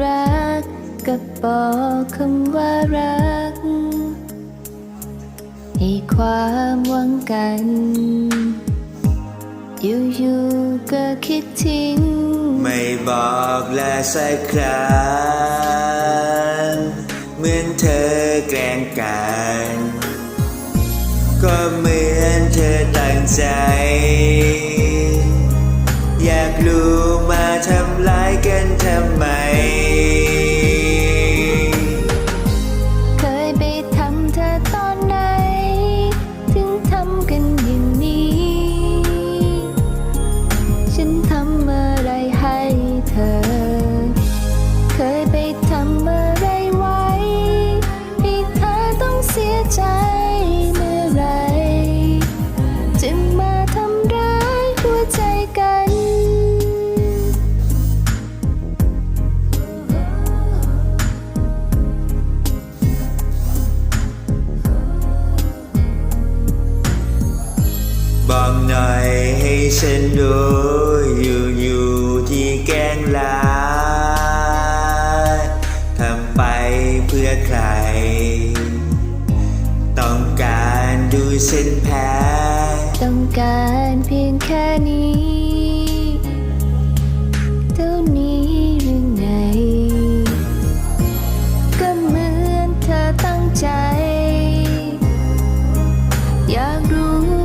รักับบอกคำว่ารัก ให้ความหวังกัน อยู่ๆก็คิดทิ้ง ไม่บอกและสักครั้งเหมือนเธอแกล้งกัน ก็เหมือนเธอตั้งใจ ฉันรู้อยู่อยู่ที่แกงลายทำไปเพื่อใคร ต้องการดูฉันแพ้ต้องการเพียงแค่นี้เท่านี้หรือไง ก็เหมือนเธอตั้งใจ อยากรู้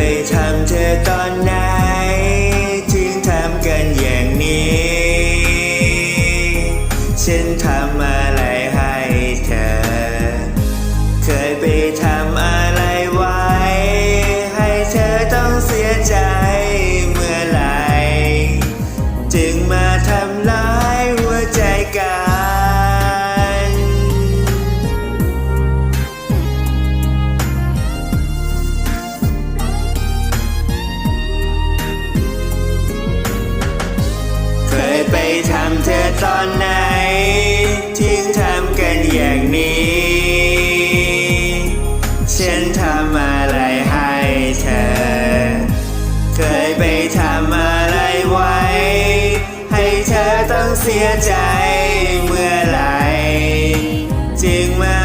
ไปทำเธอตอนไหน ถึงทำกันอย่างนี้ ฉันทำอะไร ตอนไหน ทิ้งทำกันอย่างนี้ ฉันทำอะไรให้เธอ เคยไปทำอะไรไว้ ให้เธอต้องเสียใจเมื่อไหร่จึงมา